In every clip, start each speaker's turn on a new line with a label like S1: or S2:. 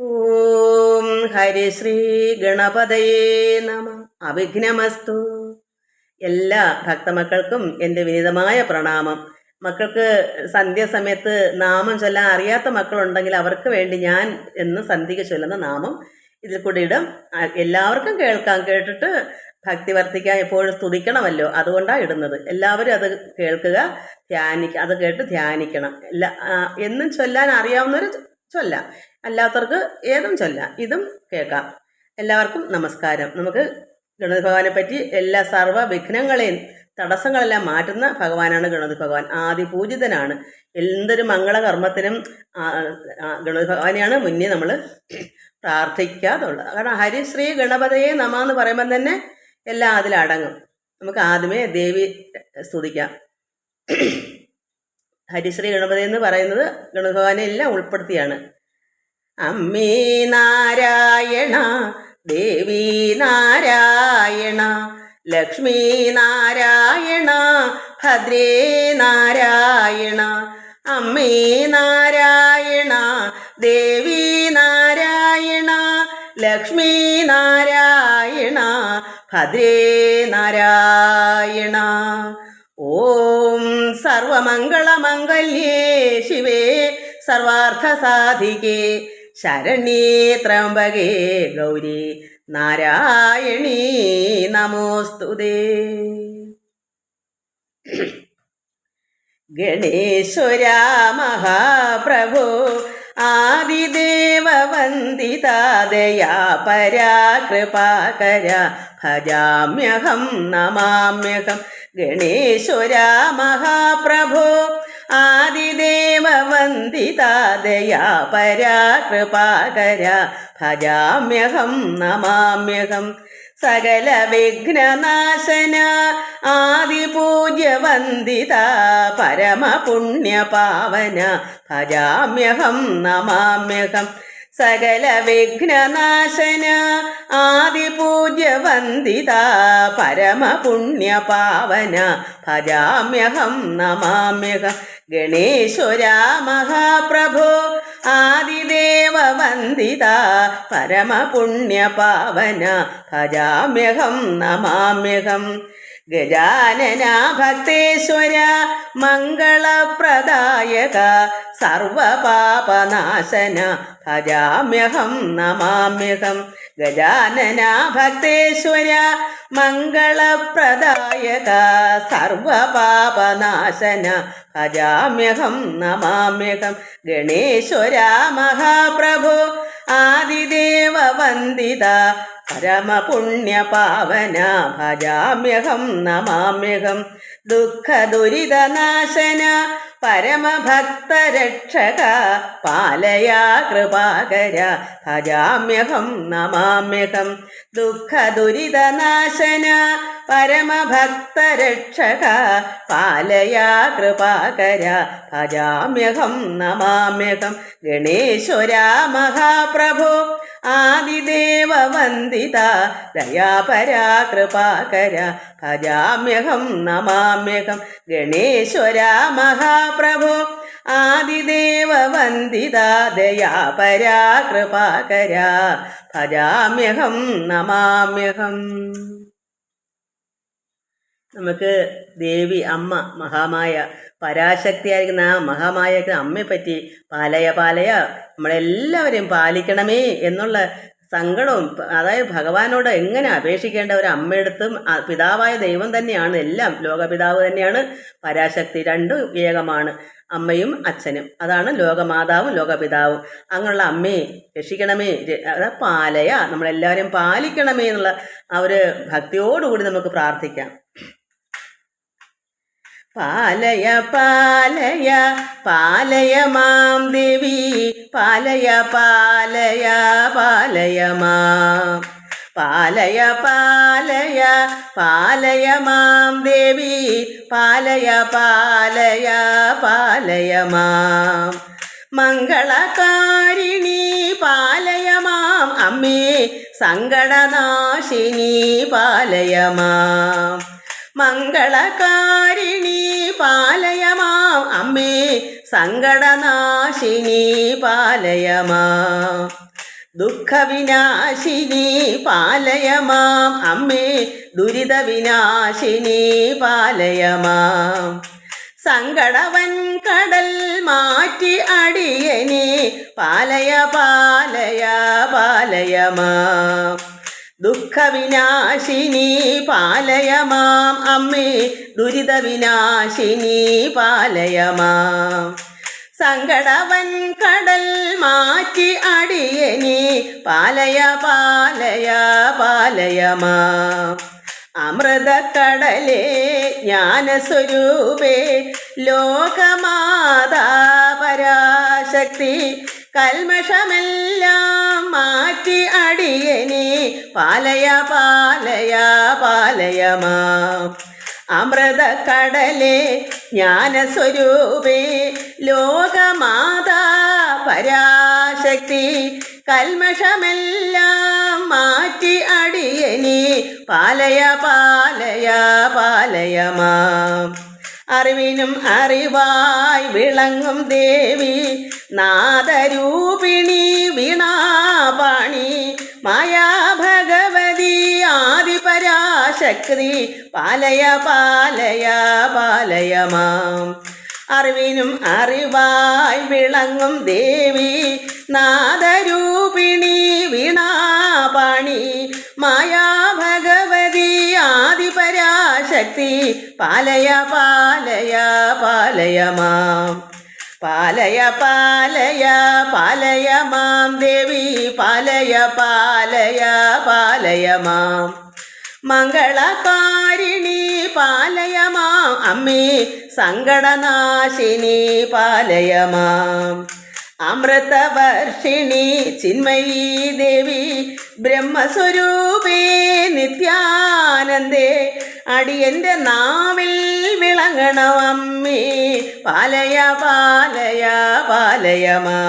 S1: ഓം ഹരിശ്രീ ഗണപതയേ നമ. അവിഘ്നമസ്തു. എല്ലാ ഭക്തമക്കൾക്കും എന്റെ വിനീതമായ പ്രണാമം. മക്കൾക്ക് സന്ധ്യാസമയത്ത് നാമം ചൊല്ലാൻ അറിയാത്ത മക്കളുണ്ടെങ്കിൽ അവർക്ക് വേണ്ടി ഞാൻ എന്ന് സന്ധ്യയ്ക്ക് ചൊല്ലുന്ന നാമം ഇതിൽ കൂടി ഇടും. എല്ലാവർക്കും കേൾക്കാം. കേട്ടിട്ട് ഭക്തി വർദ്ധിക്കാൻ എപ്പോഴും സ്തുതിക്കണമല്ലോ. അതുകൊണ്ടാണ് ഇടുന്നത്. എല്ലാവരും അത് കേൾക്കുക ധ്യാനിക്കുക അത് കേട്ട് ധ്യാനിക്കണം. എല്ലാ എന്നും ചൊല്ലാൻ അറിയാവുന്നവർ ചൊല്ലാം. അല്ലാത്തവർക്ക് ഏതും ചൊല്ലാം. ഇതും കേൾക്കാം. എല്ലാവർക്കും നമസ്കാരം. നമുക്ക് ഗണപതി ഭഗവാനെ പറ്റി എല്ലാ സർവ വിഘ്നങ്ങളെയും തടസ്സങ്ങളെല്ലാം മാറ്റുന്ന ഭഗവാനാണ് ഗണപതി ഭഗവാൻ. ആദിപൂജിതനാണ് എന്തൊരു മംഗളകർമ്മത്തിനും ഗണപതി ഭഗവാനെയാണ് മുന്നേ നമ്മൾ പ്രാർത്ഥിക്കാതുള്ളത്. കാരണം ഹരിശ്രീ ഗണപതയെ നമ എന്ന് പറയുമ്പോൾ തന്നെ എല്ലാം അതിലടങ്ങും. നമുക്ക് ആദ്യമേ ദേവി സ്തുതിക്കാം. ഹരിശ്രീ ഗണപതി എന്ന് പറയുന്നത് ഗണഭവാനെ എല്ലാം ഉൾപ്പെടുത്തിയാണ്. അമ്മേ നാരായണ ദേവി നാരായണ ലക്ഷ്മി നാരായണ ഭദ്രേ നാരായണ അമ്മേ നാരായണ ദേവി നാരായണ ലക്ഷ്മി നാരായണ ഭദ്രേ നാരായണ സർവമംഗളമംഗല്യേ ശിവേ സർവാർത്ഥസാധികേ. ശരണീ ത്രംബകേ ഗൗരി നാരായണീ നമോസ്തുതേ. ഗണേശ്വര മഹാപ്രഭോ ആദിദേവ പരാകൃപാകര ഭജാമ്യഹം നമാമ്യഹം. ഗണേശ്വര മഹാപ്രഭോ ആദിദേവ വന്ദിതാദയാ പരാകൃപാകര ഭജാമ്യഹം നമാമ്യഹം. സകല വിഘ്നനാശന ആദിപൂജ്യ വന്ദിത പരമപുണ്യപാവന ഭജാമ്യഹം നമാമ്യഹം. സകല വിഘ്നനാശന ആദിപൂജ്യ വന്ദിത പരമപുണ്യപാവന ഭജാമ്യഹം നമാമ്യഹ. ഗണേശ്വര മഹാപ്രഭോ ആദിദേവ വന്ദിത പരമപുണ്യപാവന ഭജാമ്യഹം നമാമ്യഹം. ഗജാനന ഭക്തേശ്വര മംഗളപ്രദായക സർവപാപനാശന ഭജാമ്യഹം നമാമ്യഹം ഗജാനന ഭക്തേശ്വര മംഗളപ്രദായക സർവപാപനാശന ഭജാമ്യഹം നമാമ്യഹം. ഗണേശ്വര മഹാപ്രഭു ആദിദേവ വന്ദിത പരമപുണ്യപാവന ഭജാമ്യഹം നമാമ്യഹം. ദുഃഖദുരിതനാശന പരമഭക്തരക്ഷക പാലയാ കൃപാകര ഭജാമ്യഹം നമാമ്യഹം. ദുഃഖദുരിതനാശന പരമഭക്തരക്ഷക പാലയാ കൃപാകര ഭജാമ്യഹം നമാമ്യഹം ഗണേശ്വര മഹാപ്രഭു ആദിദേവ വന്ദിത ദയാപരാ കൃപാകര ഭജാമ്യഹം നമാമ്യഹം ഗണേശ്വര മഹാപ്രഭു ആദിദേവ വന്ദിത ദയാപരാ കൃപാകര ഭജാമ്യഹം നമാമ്യഹം നമുക്ക് ദേവി അമ്മ മഹാമായ പരാശക്തിയായിരിക്കുന്ന ആ മഹാമായ അമ്മയെ പറ്റി പാലയ പാലയ നമ്മളെല്ലാവരെയും പാലിക്കണമേ എന്നുള്ള സങ്കടവും അതായത് ഭഗവാനോട് എങ്ങനെ അപേക്ഷിക്കേണ്ട ഒരു അമ്മയെടുത്തും പിതാവായ ദൈവം തന്നെയാണ് എല്ലാം ലോകപിതാവ് തന്നെയാണ് പരാശക്തി രണ്ടും ഏകമാണ് അമ്മയും അച്ഛനും അതാണ് ലോകമാതാവും ലോകപിതാവും. അങ്ങനെയുള്ള അമ്മയെ രക്ഷിക്കണമേ പാലയ നമ്മളെല്ലാവരെയും പാലിക്കണമേ എന്നുള്ള ആ ഒരു ഭക്തിയോടുകൂടി നമുക്ക് പ്രാർത്ഥിക്കാം. പാലയ പാലയ പാലയ മാം ദേവി പാലയ പാലയ പാലയ മാം. പാലയ പാലയ പാലയ മാം ദേവി പാലയ പാലയ പാലയ മാം. മംഗളകാരിണി പാലയ മാം അമ്മേ സങ്കടനാശിനി പാലയ മാം. മംഗളകാരിണി പാലയമാം. അമ്മേ സങ്കടനാശിനി പാലയമാം. ദുഃഖവിനാശിനി പാലയമാം. അമ്മേ ദുരിതവിനാശിനി പാലയമാം. സങ്കടവൻ കടൽ മാറ്റി അടിയനെ പാലയ പാലയ പാലയമാം. ദുഃഖവിനാശിനി പാലയമാം അമ്മേ ദുരിതവിനാശിനി പാലയമാം. സങ്കടവൻ കടൽ മാറ്റി അടിയനി പാലയ പാലയ പാലയമാം. അമൃതക്കടലേ ജ്ഞാനസ്വരൂപേ ലോകമാതാ പരാശക്തി കൽമഷമെല്ലാം മാറ്റി അടിയനെ പാലയ പാലയ പാലയമാ പാലയമാം കടലേ ജ്ഞാനസ്വരൂപേ ലോകമാതാ പരാശക്തി. കൽമഷമെല്ലാം മാറ്റി അടിയനെ പാലയ പാലയ പാലയമാം അറിവിനും അറിവായി വിളങ്ങും ദേവി. നാദരൂപിണി വീണാപാണി. മായാഭഗവതി ആദിപരാശക്തി. പാലയ പാലയ പാലയമാം അറിവിനും അറിവായി വിളങ്ങും ദേവി. നാദരൂപിണി വീണാപാണി. മായാഭഗവതി ആദിപരാശക്തി പാലയ പാലയ പാലയമാം പാലയ പാലയ പാലയ മാം ദേവി. പാലയ പാലയ പാലയമാം മംഗളകാരിണി പാലയമാം അമ്മേ സങ്കടനാശിനി പാലയമാം അമൃതവർഷിണി ചിന്മയീ ദേവി ബ്രഹ്മസ്വരൂപേ നിത്യാനന്ദേ അടിയന്റെ നാവിൽ വിളങ്ങണം അമ്മേ പാലയ പാലയ പാലയമാ.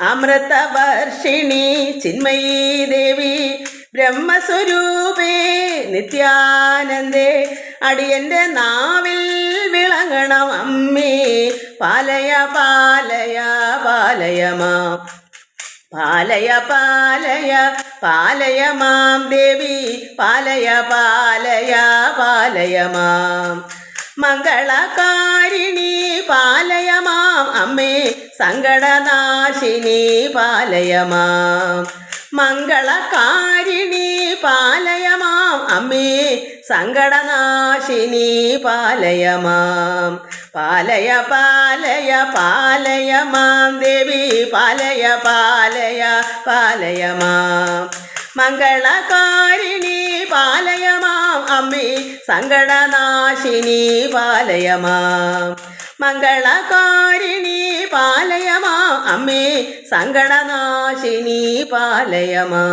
S1: അമൃതവർഷിണി ചിന്മയീ ദേവി ബ്രഹ്മസ്വരൂപേ നിത്യാനന്ദേ അടിയന്റെ നാവിൽ വിളങ്ങണം അമ്മേ. പാലയ പാലയ പാലയമാ പാലയ പാലയ പാലയ മാം ദേവി. പാലയ പാലയ പാലയ മാം. മംഗളകാരിണി പാലയ മാം അമ്മേ. സങ്കടനാശിനി പാലയ മാം. മംഗളകാരിണി പാലയമാം. അമ്മേ സങ്കടനാശിനി പാലയമാം. പാലയ പാലയ പാലയമാം. ദേവി പാലയ പാലയ പാലയമാം. മംഗളകാരിണി പാലയമാം. അമ്മേ സങ്കടനാശിനി പാലയ മാം മംഗളകാരിണി പാലയമാ. അമ്മേ സങ്കടനാശിനി പാലയമാ.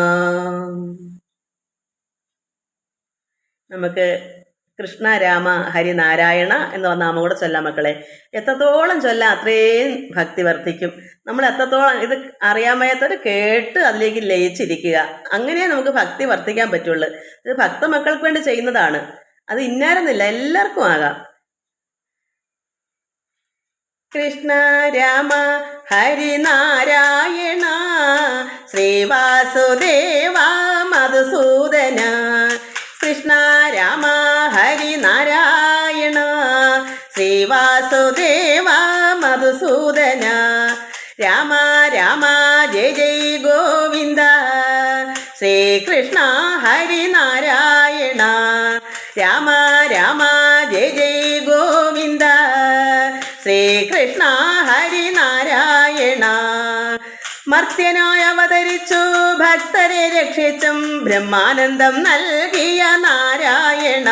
S1: നമുക്ക് കൃഷ്ണ രാമ ഹരിനാരായണ എന്ന് നാമം കൂടെ ചൊല്ലാം മക്കളെ. എത്രത്തോളം ചൊല്ലാം അത്രയും ഭക്തി വർദ്ധിക്കും. നമ്മൾ എത്രത്തോളം ഇത് അറിയാൻ വയ്യാത്തവർ കേട്ട് അതിലേക്ക് ലയിച്ചിരിക്കുക. അങ്ങനെ നമുക്ക് ഭക്തി വർദ്ധിക്കാൻ പറ്റുള്ളൂ. ഇത് ഭക്ത മക്കൾക്ക് വേണ്ടി ചെയ്യുന്നതാണ്. അത് ഇന്നാരെന്നില്ല എല്ലാവർക്കും ആകാം. കൃഷ്ണ രാമ ഹരിനാരായണ ശ്രീവാസുദേവ മധുസൂദന കൃഷ്ണ രാമ ഹരിനാരായണ ശ്രീവാസുദേവ മധുസൂദന രാമ രാമ ജയ ജയ ഗോവിന്ദ ശ്രീകൃഷ്ണ ഹരിനാരായണ രാമ രാമ മർത്യനായി അവതരിച്ചു. ഭക്തരെ രക്ഷിച്ചും ബ്രഹ്മാനന്ദം നൽകിയ നാരായണ.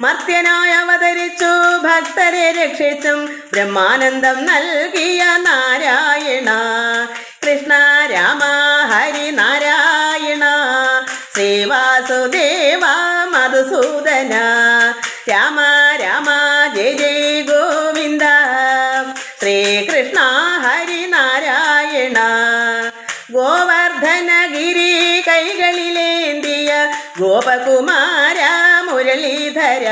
S1: മർത്യനായി അവതരിച്ചു. ഭക്തരെ രക്ഷിച്ചും ബ്രഹ്മാനന്ദം നൽകിയ നാരായണ. കൃഷ്ണ രാമ ഹരി നാരായണ. ശ്രീവാസുദേവ മധുസൂദന. രാമ ഗോപകുമാര മുരളീധര.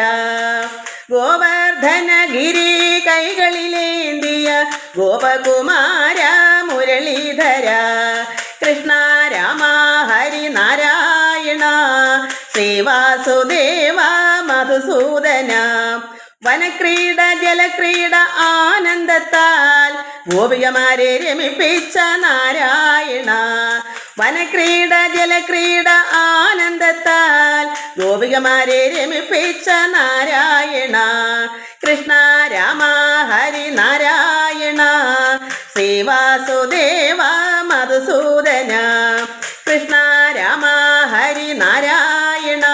S1: ഗോവർദ്ധനഗിരി കൈകളിലേന്തിയ ഗോപകുമാര മുരളീധര. കൃഷ്ണ രാമ ഹരി നാരായണ ശ്രീവാസുദേവ മധുസൂദന. വനക്രീഡ ജലക്രീഡ ആനന്ദത്താൽ ഗോപികമാരെ രമിപ്പിച്ച നാരായണ. വനക്രീഡ ജലക്രീഡ ആനന്ദത്താൽ. ഗോപികമാരെ രമിപ്പിച്ച നാരായണ കൃഷ്ണ രാമ ഹരി നാരായണ ശ്രീവാസുദേവ മധുസൂദന കൃഷ്ണ രാമ ഹരി നാരായണ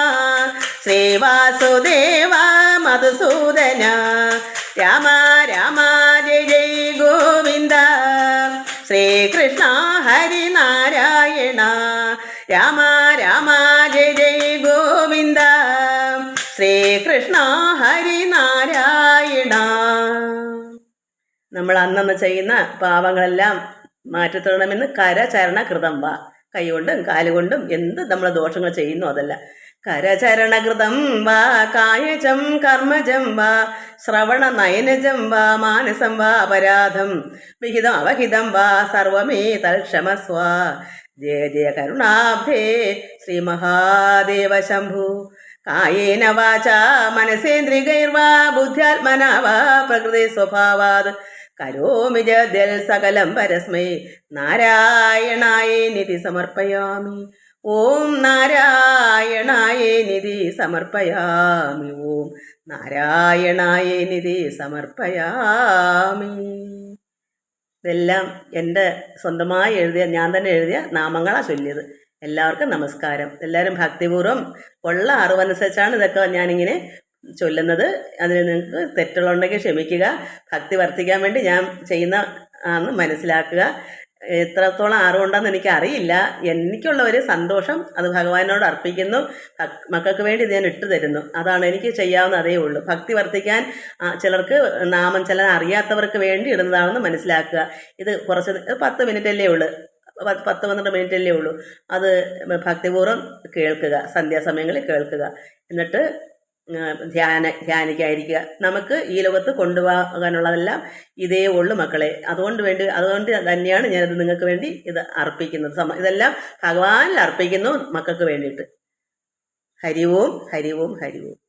S1: ശ്രീവാസുദേവ മധുസൂദന രാമ രാമ രാമ രാമ ജയ ജയ ഗോവിന്ദ. ശ്രീകൃഷ്ണ ഹരി നാരായണ നമ്മൾ അന്നന്ന് ചെയ്യുന്ന പാവങ്ങളെല്ലാം മാറ്റിത്തരണമെന്ന് കരചരണ കൃതം വാ. കൈകൊണ്ടും കാലുകൊണ്ടും എന്ത് നമ്മൾ ദോഷങ്ങൾ ചെയ്യുന്നു അതല്ല. കരചരണകൃതം വാ കായജം കർമ്മജം വാ ശ്രവണ നയനജം വാ മാനസം വാ അപരാധം വിഹിതം അവഹിതം വാ സർവമേ തൽക്ഷമസ്വ ജയ ജയ കരുണാബ്ധേ ശ്രീ മഹാദേവ ശംഭു. കായേന വാച മനസേന്ദ്രികൈർവാ ബുദ്ധ്യാത്മനാവാ പ്രകൃതി സ്വഭാവാത്. കരോമി ജദൽ സകലം പരസ്മൈ. നാരായണായ നിധി സമർപ്പയാമി. ഓം നാരായണായ നിധി സമർപ്പയാമി. ഓം നാരായണായ നിധി സമർപ്പയാമി. ഇതെല്ലാം എന്റെ സ്വന്തമായി എഴുതിയ ഞാൻ തന്നെ എഴുതിയ നാമങ്ങളാണ് ചൊല്ലിയത്. എല്ലാവർക്കും നമസ്കാരം. എല്ലാവരും ഭക്തിപൂർവം ഉള്ള അറിവനുസരിച്ചാണ് ഇതൊക്കെ ഞാനിങ്ങനെ ചൊല്ലുന്നത്. അതിന് നിങ്ങൾക്ക് തെറ്റുകളുണ്ടെങ്കിൽ ക്ഷമിക്കുക. ഭക്തി വർദ്ധിക്കാൻ വേണ്ടി ഞാൻ ചെയ്യുന്ന ആണെന്ന് മനസ്സിലാക്കുക. എത്രത്തോളം അറിവുണ്ടെന്ന് എനിക്ക് അറിയില്ല എനിക്കുള്ള ഒരു സന്തോഷം അത് ഭഗവാനോട് അർപ്പിക്കുന്നു. മക്കൾക്ക് വേണ്ടി ഞാൻ ഇട്ടു തരുന്നു. അതാണ് എനിക്ക് ചെയ്യാവുന്ന അതേ ഉള്ളൂ. ഭക്തി വർദ്ധിക്കാൻ ചിലർക്ക് നാമം ചില അറിയാത്തവർക്ക് വേണ്ടി ഇടുന്നതാണെന്ന് മനസ്സിലാക്കുക. ഇത് കുറച്ച് പത്ത് മിനിറ്റ് അല്ലേ ഉള്ളൂ. പത്ത് പത്ത് പന്ത്രണ്ട് മിനിറ്റ് അല്ലേ ഉള്ളൂ. അത് ഭക്തിപൂർവം കേൾക്കുക സന്ധ്യാസമയങ്ങളിൽ കേൾക്കുക. എന്നിട്ട് ധ്യാന ധ്യാനിക്കാതിരിക്കുക. നമുക്ക് ഈ ലോകത്ത് കൊണ്ടുപോകാനുള്ളതെല്ലാം ഇതേ ഉള്ളു മക്കളെ. അതുകൊണ്ട് വേണ്ടി അതുകൊണ്ട് തന്നെയാണ് ഞാനിത് നിങ്ങൾക്ക് വേണ്ടി ഇത് അർപ്പിക്കുന്നത്. സമ ഇതെല്ലാം ഭഗവാനിൽ അർപ്പിക്കുന്നു മക്കൾക്ക് വേണ്ടിയിട്ട്. ഹരിവും ഹരിവും ഹരി ഓം ഹരി ഓം